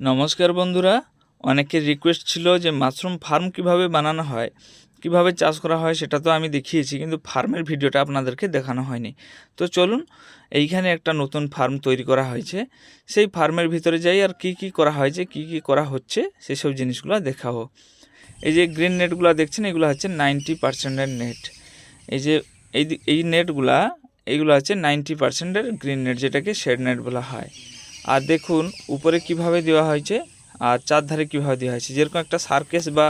নমস্কার বন্ধুরা। অনেকের রিকোয়েস্ট ছিল যে মাশরুম ফার্ম কীভাবে বানানো হয়, কীভাবে চাষ করা হয় সেটা তো আমি দেখিয়েছি, কিন্তু ফার্মের ভিডিওটা আপনাদেরকে দেখানো হয়নি। তো চলুন, এইখানে একটা নতুন ফার্ম তৈরি করা হয়েছে। সেই ফার্মের ভিতরে যাই আর কি কি করা হয়েছে কি কি করা হচ্ছে, সেসব জিনিসগুলো দেখাবো। এই যে গ্রিন নেটগুলো দেখছেন, এগুলো হচ্ছে নাইনটি পার্সেন্টের নেট এই যে এই এই নেটগুলা এইগুলো হচ্ছে নাইনটি পার্সেন্টের গ্রিন নেট যেটাকে শেড নেট বলা হয়। আর দেখুন, উপরে কীভাবে দেওয়া হয়েছে আর চারধারে কীভাবে দেওয়া হয়েছে। যেরকম একটা সার্কেস বা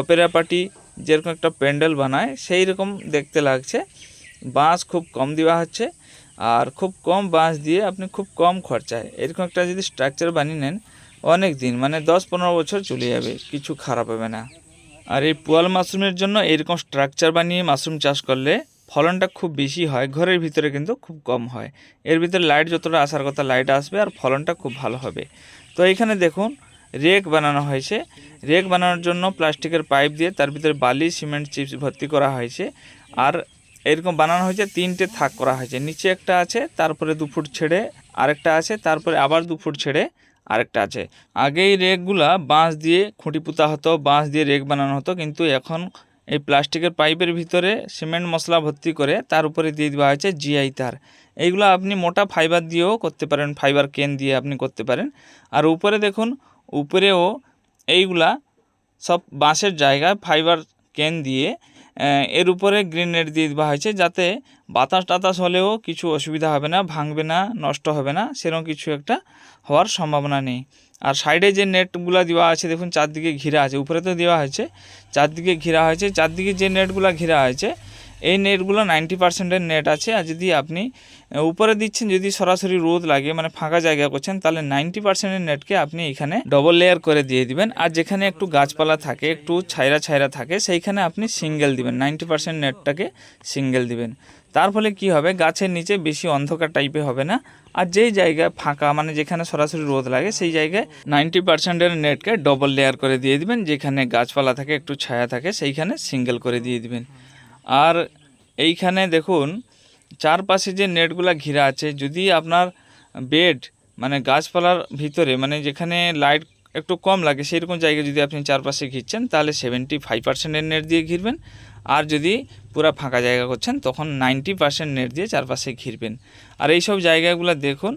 অপেরা পার্টি যেরকম একটা প্যান্ডেল বানায়, সেই রকম দেখতে লাগছে। বাঁশ খুব কম দেওয়া হচ্ছে আর খুব কম বাঁশ দিয়ে আপনি খুব কম খরচায়। এরকম একটা যদি স্ট্রাকচার বানিয়ে নেন, অনেক দিন মানে দশ পনেরো বছর চলে যাবে, কিছু খারাপ হবে না। আর এই পোয়াল মাশরুমের জন্য এরকম স্ট্রাকচার বানিয়ে মাশরুম চাষ করলে ফলনটা খুব বেশি হয়, ঘরের ভিতরে কিন্তু খুব কম হয়। এর ভিতরে লাইট যতটা আসার কথা লাইট আসবে আর ফলনটা খুব ভালো হবে। তো এইখানে দেখুন রেক বানানো হয়েছে। রেক বানানোর জন্য প্লাস্টিকের পাইপ দিয়ে তার ভিতরে বালি সিমেন্ট চিপস ভর্তি করা হয়েছে। আর এরকম বানানো হয়েছে, তিনটে থাক করা হয়েছে। নিচে একটা আছে, তারপরে দু ফুট ছেড়ে আরেকটা আছে, তারপরে আবার দু ফুট ছেড়ে আরেকটা আছে। আগে এই রেকগুলা বাঁশ দিয়ে খুঁটি পুঁতা হতো, বাঁশ দিয়ে রেক বানানো হতো, কিন্তু এখন এই প্লাস্টিকের পাইপের ভিতরে সিমেন্ট মশলা ভর্তি করে তার উপরে দিয়ে দেওয়া হয়েছে জিআই তার। এইগুলো আপনি মোটা ফাইবার দিয়েও করতে পারেন ফাইবার কেন দিয়ে আপনি করতে পারেন। আর উপরে দেখুন, উপরেও এইগুলা সব বাঁশের জায়গায় ফাইবার কেন দিয়ে এর উপরে গ্রিন নেট দিয়ে দেওয়া হয়েছে যাতে বাতাস টাতাস হলেও কিছু অসুবিধা হবে না, ভাঙবে না, নষ্ট হবে না, সেরকম কিছু একটা হওয়ার সম্ভাবনা নেই। আর সাইডে যে নেটগুলো দেওয়া আছে, দেখুন চারদিকে ঘিরা আছে, উপরে তো দেওয়া হয়েছে, চারদিকে ঘিরা হয়েছে, চারদিকে যে নেটগুলো ঘিরা হয়েছে এই নেটগুলো নাইনটি পার্সেন্টের নেট আছে আর যদি আপনি উপরে দিচ্ছেন, যদি সরাসরি রোদ লাগে মানে ফাঁকা জায়গা করছেন, তাহলে নাইনটি পার্সেন্টের নেটকে আপনি এখানে ডবল লেয়ার করে দিয়ে দিবেন। আর যেখানে একটু গাছপালা থাকে, একটু ছাইরা ছাইরা থাকে, সেইখানে আপনি সিঙ্গেল দিবেন। নাইনটি পার্সেন্ট নেটটাকে সিঙ্গেল দিবেন। তার ফলে কি হবে? গাছের নিচে বেশি অন্ধকার টাইপে হবে না। আর যেই জায়গায় ফাঁকা মানে যেখানে সরাসরি রোদ লাগে, সেই জায়গায় নাইনটি পার্সেন্টের নেটকে ডবল লেয়ার করে দিয়ে দিবেন। যেখানে গাছপালা থাকে, একটু ছায়া থাকে, সেইখানে সিঙ্গেল করে দিয়ে দিবেন। আর এইখানে দেখুন, চারপাশে যে নেটগুলা ঘিরা আছে, যদি আপনার বেড মানে গাছপালার ভিতরে মানে যেখানে লাইট একটু কম লাগে সেরকম জায়গায় যদি আপনি চারপাশে ঘিরছেন, তাহলে সেভেন্টি ফাইভ পার্সেন্টের নেট দিয়ে ঘিরবেন। আর যদি পুরো ফাঁকা জায়গা করছেন, তখন নাইনটি পার্সেন্ট নেট দিয়ে চারপাশে ঘিরবেন। আর এই সব জায়গাগুলো দেখুন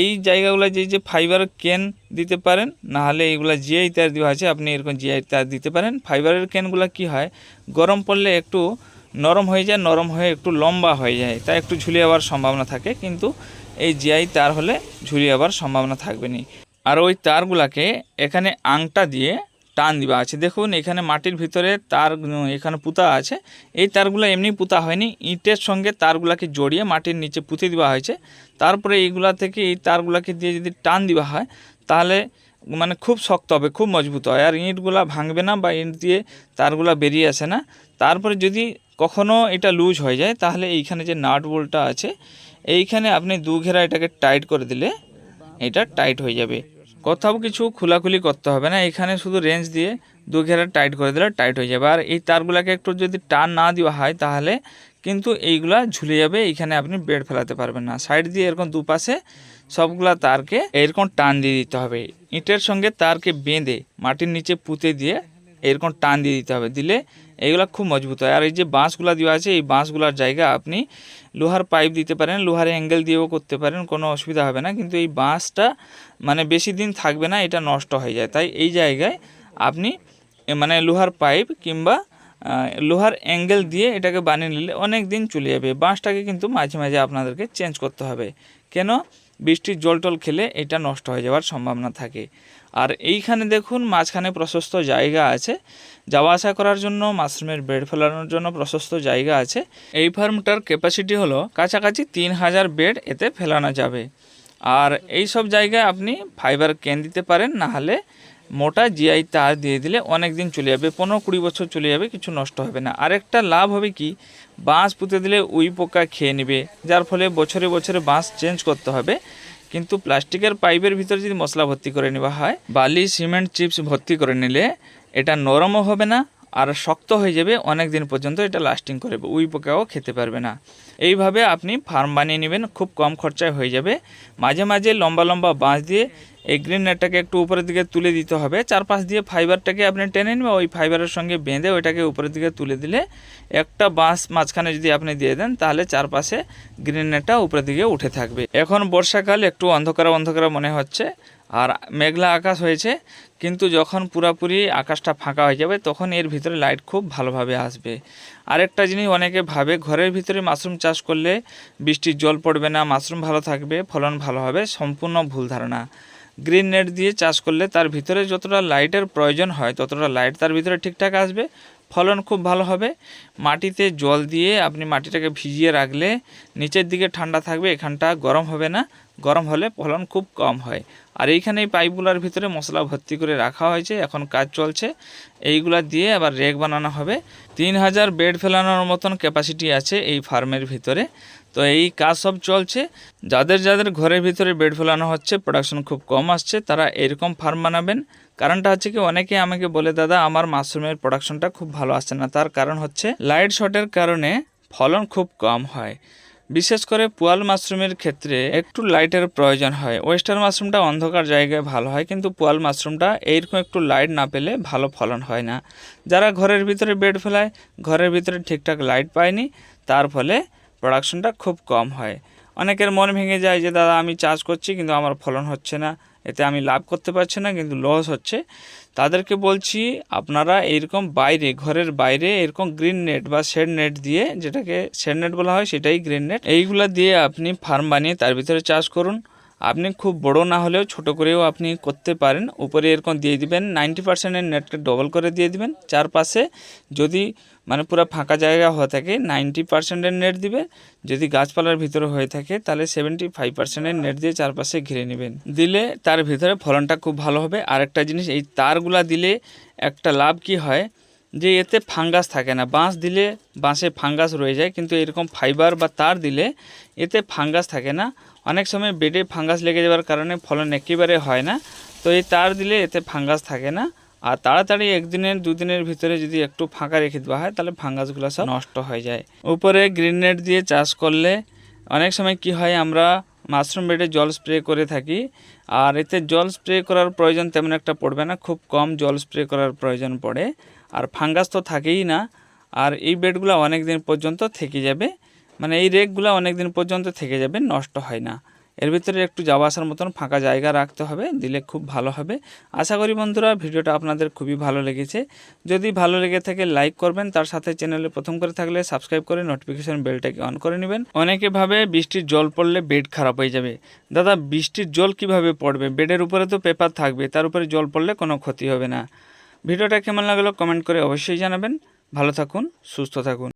এই জায়গাগুলো যে যে ফাইবার কেন দিতে পারেন, না হলে এইগুলো জিআই তার দেওয়া আছে, আপনি এরকম জিআই তার দিতে পারেন। ফাইবারের কেনগুলো কি হয়, গরম পড়লে একটু নরম হয়ে যায়, নরম হয়ে একটু লম্বা হয়ে যায় তাই একটু ঝুলিয়ে যাওয়ার সম্ভাবনা থাকে। কিন্তু এই জিআই তার হলে ঝুলিয়ে যাওয়ার সম্ভাবনা থাকবে না আর ওই তারগুলাকে এখানে আংটা দিয়ে টান দিবা আছে। দেখুন, এখানে মাটির ভিতরে তার, এখানে পুঁতা আছে। এই তারগুলো এমনি পুঁতা হয়নি। ইটের সঙ্গে তারগুলাকে জড়িয়ে মাটির নিচে পুঁতে দেওয়া হয়েছে। তারপরে এইগুলা থেকে এই তারগুলাকে দিয়ে যদি টান দেওয়া হয়, তাহলে মানে খুব শক্ত হবে, খুব মজবুত হয়। আর ইঁটগুলা ভাঙবে না বা ইঁট দিয়ে তারগুলা বেরিয়ে আসে না। তারপরে যদি কখনো এটা লুজ হয়ে যায়, তাহলে এইখানে যে নাট বোল্টটা আছে, এইখানে আপনি দু ঘেরা এটাকে টাইট করে দিলে এটা টাইট হয়ে যাবে। কোথাও কিছু খোলাখুলি করতে হবে না, এখানে শুধু রেঞ্জ দিয়ে দু ঘেরা টাইট করে দিলে টাইট হয়ে যাবে। আর এই তারগুলোকে একটু যদি টান না দেওয়া হয় তাহলে কিন্তু এইগুলা ঝুলে যাবে এইখানে আপনি বেড ফেলাতে পারবেন না। সাইড দিয়ে এরকম দুপাশে সবগুলা তারকে এরকম টান দিয়ে দিতে হবে। ইটের সঙ্গে তারকে বেঁধে মাটির নিচে পুঁতে দিয়ে এরকম টান দিয়ে দিতে হবে। দিলে এইগুলা খুব মজবুত হয়। আর এই যে বাঁশগুলা দেওয়া আছে, এই বাঁশগুলার জায়গা আপনি লোহার পাইপ দিতে পারেন, লোহার অ্যাঙ্গেল দিয়েও করতে পারেন, কোনো অসুবিধা হবে না। কিন্তু এই বাঁশটা মানে বেশি দিন থাকবে না, এটা নষ্ট হয়ে যায়। তাই এই জায়গায় আপনি মানে লোহার পাইপ কিংবা লোহার অ্যাঙ্গেল দিয়ে এটাকে বানিয়ে নিলে অনেক দিন চলে যাবে। বাঁশটাকে কিন্তু মাঝে মাঝে আপনাদেরকে চেঞ্জ করতে হবে। কেন? বৃষ্টির জল টল খেলে এটা নষ্ট হয়ে যাওয়ার সম্ভাবনা থাকে। আর এইখানে দেখুন মাঝখানে প্রশস্ত জায়গা আছে। যাওয়া আসা করার জন্য মাশরুমের বেড ফেলানোর জন্য প্রশস্ত জায়গা আছে। এই ফার্মটার ক্যাপাসিটি হলো কাছাকাছি তিন হাজার বেড এতে ফেলানো যাবে। আর এই সব জায়গায় আপনি ফাইবার কেন দিতে পারেন না হলে মোটা জিআই তার দিয়ে দিলে অনেক দিন চলে যাবে, পনেরো কুড়ি বছর চলে যাবে, কিছু নষ্ট হবে না। আরেকটা লাভ হবে কি? বাঁশ পুঁতে দিলে উই পোকা খেয়ে নেবে, যার ফলে বছরে বছরে বাঁশ চেঞ্জ করতে হবে। কিন্তু প্লাস্টিকের পাইপের ভিতরে যদি মশলা ভর্তি করে নেওয়া হয়, বালি, সিমেন্ট, চিপস ভর্তি করে নিলে এটা নরমও হবে না আর শক্ত হয়ে যাবে, অনেক দিন পর্যন্ত এটা লাস্টিং করে উই পোকাও খেতে পারবে না। এইভাবে আপনি ফার্ম বানিয়ে নেবেন, খুব কম খরচায় হয়ে যাবে। মাঝে মাঝে লম্বা লম্বা বাঁশ দিয়ে এই গ্রিন নেটটাকে একটু উপরের দিকে তুলে দিতে হবে। চারপাশ দিয়ে ফাইবারটাকে আপনি টেনে নেবেন ওই ফাইবারের সঙ্গে বেঁধে ওইটাকে উপরের দিকে তুলে দিলে একটা বাঁশ মাঝখানে যদি আপনি দিয়ে দেন, তাহলে চারপাশে গ্রিন নেটটা উপরের দিকে উঠে থাকবে। এখন বর্ষাকাল, একটু অন্ধকার অন্ধকার মনে হচ্ছে। আর মেঘলা আকাশ হয়েছে, কিন্তু যখন পুরাপুরি আকাশটা ফাঁকা হয়ে যাবে, তখন এর ভিতরে লাইট খুব ভালোভাবে আসবে। আরেকটা জিনিস অনেকে ভাবে, ঘরের ভিতরে মাশরুম চাষ করলে বৃষ্টির জল পড়বে না, মাশরুম ভালো থাকবে, ফলন ভালো হবে, সম্পূর্ণ ভুল ধারণা। গ্রিন নেট দিয়ে চাষ করলে তার ভিতরে যতটা লাইটের প্রয়োজন হয়, ততটা লাইট তার ভিতরে ঠিকঠাক আসবে, ফলন খুব ভালো হবে। মাটিতে জল দিয়ে আপনি মাটিটাকে ভিজিয়ে রাখলে নিচের দিকে ঠান্ডা থাকবে, এখানটা গরম হবে না। গরম হলে ফলন খুব কম হয়। আর এইখানে এই পাইপগুলোর ভিতরে মশলা ভর্তি করে রাখা হয়েছে, এখন কাজ চলছে। এইগুলা দিয়ে আবার রেক বানানো হবে। তিন হাজার বেড ফেলানোর মতন ক্যাপাসিটি আছে এই ফার্মের ভিতরে। তো এই কাজ সব চলছে। যাদের যাদের ঘরের ভিতরে বেড ফেলানো হচ্ছে প্রোডাকশন খুব কম আসছে, তারা এরকম ফার্ম বানাবেন। কারণটা হচ্ছে কি, অনেকে আমাকে বলে, দাদা, আমার মাশরুমের প্রোডাকশনটা খুব ভালো আসছে না। তার কারণ হচ্ছে লাইট শটের কারণে ফলন খুব কম হয়। বিশেষ করে পোয়াল মাশরুমের ক্ষেত্রে একটু লাইটের প্রয়োজন হয়। ওয়েস্টার্ন মাশরুমটা অন্ধকার জায়গায় ভালো হয়, কিন্তু পোয়াল মাশরুমটা এইরকম একটু লাইট না পেলে ভালো ফলন হয় না। যারা ঘরের ভিতরে বেড ফেলায়, ঘরের ভিতরে ঠিকঠাক লাইট পায়নি, তার ফলে প্রোডাকশনটা খুব কম হয়। অনেকের মন ভেঙে যায় যে, দাদা, আমি চাষ করছি, কিন্তু আমার ফলন হচ্ছে না। এতে আমি লাভ করতে পারছি না, কিন্তু লস হচ্ছে। তাদেরকে বলছি, আপনারা এরকম বাইরে, ঘরের বাইরে এরকম গ্রিন নেট বা শেড নেট দিয়ে যেটাকে শেড নেট বলা হয়, সেটাই গ্রিন নেট এইগুলা দিয়ে আপনি ফার্ম বানিয়ে তার ভিতরে চাষ করুন। আপনি খুব বড় না হলেও ছোট করেও আপনি করতে পারেন। উপরে এরকম দিয়ে দিবেন নাইনটি পার্সেন্টের নেটকে ডবল করে দিয়ে দিবেন। চারপাশে যদি মানে পুরো ফাঁকা জায়গা হয়ে থাকে নাইনটি পার্সেন্টের নেট দিবে। যদি গাছপালার ভিতরে হয়ে থাকে, তাহলে সেভেন্টি ফাইভ পার্সেন্টের নেট দিয়ে চারপাশে ঘিরে নেবেন। দিলে তার ভিতরে ফলনটা খুব ভালো হবে। আরেকটা জিনিস, এই তারগুলা দিলে একটা লাভ কি হয়? যে এতে ফাঙ্গাস থাকে না। বাঁশ দিলে বাঁশে ফাঙ্গাস রয়ে যায়, কিন্তু এরকম ফাইবার বা তার দিলে এতে ফাঙ্গাস থাকে না। অনেক সময় বেডে ফাঙ্গাস লেগে যাওয়ার কারণে ফলন একেবারে হয় না, তো এই তার দিলে এতে ফাঙ্গাস থাকে না। আর তাড়াতাড়ি একদিনের দুদিনের ভিতরে যদি একটু ফাঁকা রেখে দেওয়া হয়, তাহলে ফাঙ্গাসগুলো সব নষ্ট হয়ে যায়। উপরে গ্রিন নেট দিয়ে চাষ করলে অনেক সময় কি হয়, আমরা মাশরুম বেডে জল স্প্রে করে থাকি, আর এতে জল স্প্রে করার প্রয়োজন তেমন একটা পড়বে না, খুব কম জল স্প্রে করার প্রয়োজন পড়ে। আর ফাঙ্গাস তো থাকেই না, আর এই বেডগুলো অনেক দিন পর্যন্ত থেকে যাবে। মানে এই রেকগুলো অনেক দিন পর্যন্ত থেকে যাবে, নষ্ট হয় না। এর ভিতরে একটু যাওয়া আসার মতন ফাঁকা জায়গা রাখতে হবে, দিলে খুব ভালো হবে। আশা করি বন্ধুরা, ভিডিওটা আপনাদের খুবই ভালো লেগেছে। যদি ভালো লেগে থাকে, লাইক করবেন। তার সাথে চ্যানেলে প্রথম করে থাকলে সাবস্ক্রাইব করে নোটিফিকেশন বেলটাকে অন করে নেবেন। অনেকে ভাবে বৃষ্টির জল পড়লে বেড খারাপ হয়ে যাবে। দাদা, বৃষ্টির জল কীভাবে পড়বে? বেডের উপরে তো পেপার থাকবে, তার উপরে জল পড়লে কোনো ক্ষতি হবে না। ভিডিওটা কেমন লাগল কমেন্ট করে অবশ্যই জানাবেন। ভালো থাকুন, সুস্থ থাকুন।